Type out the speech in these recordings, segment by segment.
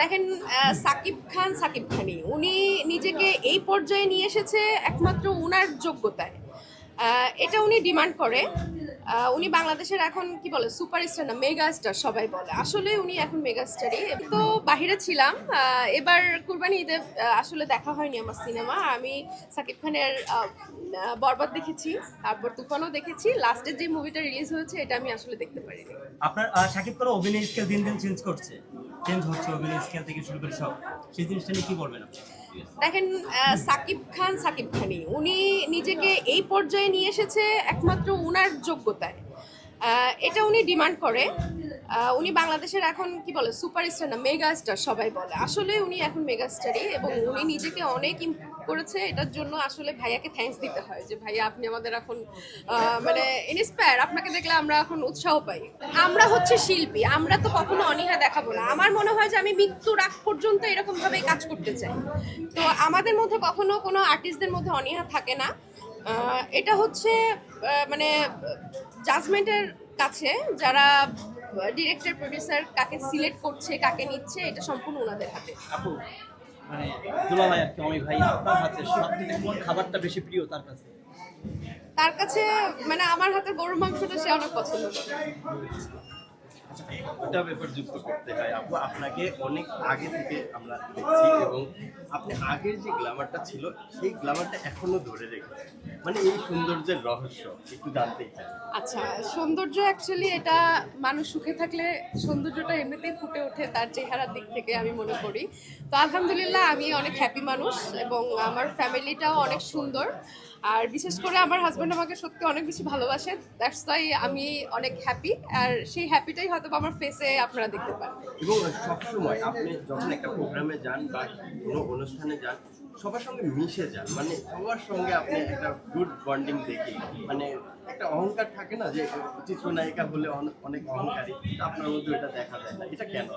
দেখেন সাকিব খান সাকিব খানি উনি নিজেকে এই পর্যায়ে নিয়ে এসেছে একমাত্র উনার যোগ্যতায়। এটা উনি ডিমান্ড করে। উনি বাংলাদেশের এখন কি বলে সুপারস্টার না মেগা স্টার সবাই বলে। আসলে উনি এখন মেগা স্টারই তো বাহিরে ছিলাম। এবার কুরবানি ঈদে আসলে দেখা হয়নি আমার সিনেমা আমি সাকিব খানের বরবাদ দেখেছি তারপর তুফানও দেখেছি। লাস্টের যে মুভিটা রিলিজ হয়েছে এটা আমি আসলে দেখতে পারিনি। আপনার আহ, শাকিব খান অভিনয় স্কেল দিন দিন চেঞ্জ করছে। চেঞ্জ হচ্ছে অভিনয় স্কেল থেকে শুরু করে সব। সেই জিনিসটা নিয়ে কি বলবেন আপনি? দেখেন সাকিব খান সাকিব খানি উনি নিজেকে এই পর্যায়ে নিয়ে এসেছে একমাত্র উনার যোগ্যতায়। এটা উনি ডিমান্ড করে। উনি বাংলাদেশের এখন কি বলে, সুপারস্টার না মেগা স্টার সবাই বলে। আসলে উনি এখন মেগা স্টারই এবং উনি নিজেকে অনেক করেছে, এটার জন্য আসলে ভাইয়াকে থ্যাঙ্কস দিতে হয় যে, ভাইয়া, আপনি আমাদের এখন মানে ইন্সপায়ার আপনাকে দেখলে আমরা এখন উৎসাহ পাই। আমরা হচ্ছে শিল্পী, আমরা তো কখনো অনীহা দেখাবো না। আমার মনে হয় যে আমি মৃত্যুর আগ পর্যন্ত এরকম ভাবে কাজ করতে চাই। তো আমাদের মধ্যে কখনো কোনো আর্টিস্টদের মধ্যে অনীহা থাকে না। এটা হচ্ছে মানে জাজমেন্টের কাছে যারা ডিরেক্টর প্রডিউসার কাকে সিলেক্ট করছে, কাকে নিচ্ছে, এটা সম্পূর্ণ ওনাদের হাতে। মানে দুলা ভাই আর কি অমি ভাই আপনার হাতে সব থেকে কোন খাবারটা বেশি প্রিয় তার কাছে? তার কাছে মানে আমার হাতের গরুর মাংসটা সে অনেক পছন্দ করে। ওটা ব্যাপার যুক্ত করতে হয়। আপু আপনাকে অনেক আগে থেকে আমরা দেখছি এবং আপনি আগের যে গ্ল্যামারটা ছিল সেই গ্ল্যামারটা এখনও ধরে রেখেছে মানে এই সৌন্দর্যের রহস্য একটু জানতেই চাই। আচ্ছা সৌন্দর্য অ্যাকচুয়ালি এটা মানুষ সুখে থাকলে সৌন্দর্যটা এমনিতেই ফুটে ওঠে তার চেহারার দিক থেকে আমি মনে করি। তো আলহামদুলিল্লাহ আমি অনেক হ্যাপি মানুষ এবং আমার ফ্যামিলিটাও অনেক সুন্দর। আর বিশেষ করে আমার হাজব্যান্ড আমাকে সত্যি অনেক বেশি ভালোবাসে দ্যাটস তাই আমি অনেক হ্যাপি আর সেই হ্যাপিটাই হয়তো আমার ফেসে আপনারা দেখতে পান। এবং সবসময় আপনি যখন একটা প্রোগ্রামে যান বা কোনো অনুষ্ঠানে যান সবার সঙ্গে মিশে যান। মানে সবার সঙ্গে আপনি একটা গুড বন্ডিং দেখি মানে একটা অহংকার থাকে না যে চিত্রনায়িকা হলে অনেক অহংকারী আপনার মধ্যে এটা দেখা যায় না। এটা কেন?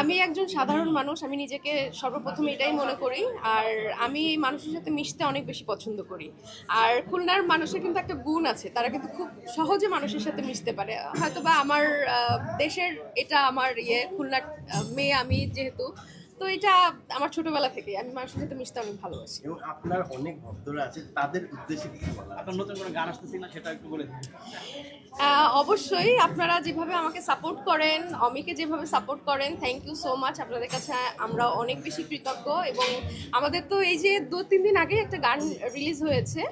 আমি একজন সাধারণ মানুষ, আমি নিজেকে সর্বপ্রথম এটাই মনে করি, আর আমি মানুষের সাথে মিশতে অনেক বেশি পছন্দ করি। আর খুলনার মানুষের কিন্তু একটা গুণ আছে, তারা কিন্তু খুব সহজে মানুষের সাথে মিশতে পারে। হয়তো বা আমার দেশের এটা আমার ইয়ে খুলনার মেয়ে আমি যেহেতু তো এটা আমার ছোটবেলা থেকে আমি মানুষের সাথে মিশতে অনেক ভালোবাসি। এবং আপনার অনেক ভক্তরা আছে তাদের উদ্দেশ্যে কিছু বলা আপনার নতুন কোনো গান আসতেছে না সেটা একটু বলে দিন। অবশ্যই আপনারা যেভাবে আমাকে সাপোর্ট করেন অমিকে যেভাবে সাপোর্ট করেন থ্যাংক ইউ সো মাচ আপনাদের কাছে আমরা অনেক বেশি কৃতজ্ঞ এবং আমাদের তো এই যে দু তিন দিন আগে একটা গান রিলিজ হয়েছে।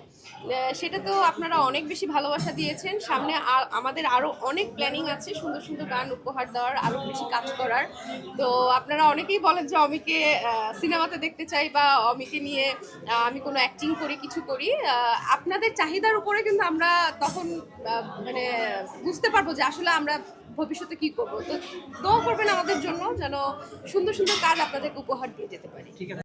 সেটা তো আপনারা অনেক বেশি ভালোবাসা দিয়েছেন। সামনে আমাদের আরও অনেক প্ল্যানিং আছে সুন্দর সুন্দর গান উপহার দেওয়ার আরও বেশি কাজ করার। তো আপনারা অনেকেই বলেন যে অমিকে সিনেমাতে দেখতে চাই বা অমিকে নিয়ে আমি কোনো অ্যাক্টিং করি, কিছু করি আপনাদের চাহিদার উপরে কিন্তু আমরা তখন মানে বুঝতে পারব যে আসলে আমরা ভবিষ্যতে কি করব। তো দোয়া করবেন আমাদের জন্য যেন সুন্দর সুন্দর কাজ আপনাদেরকে উপহার দিয়ে যেতে পারি। ঠিক আছে।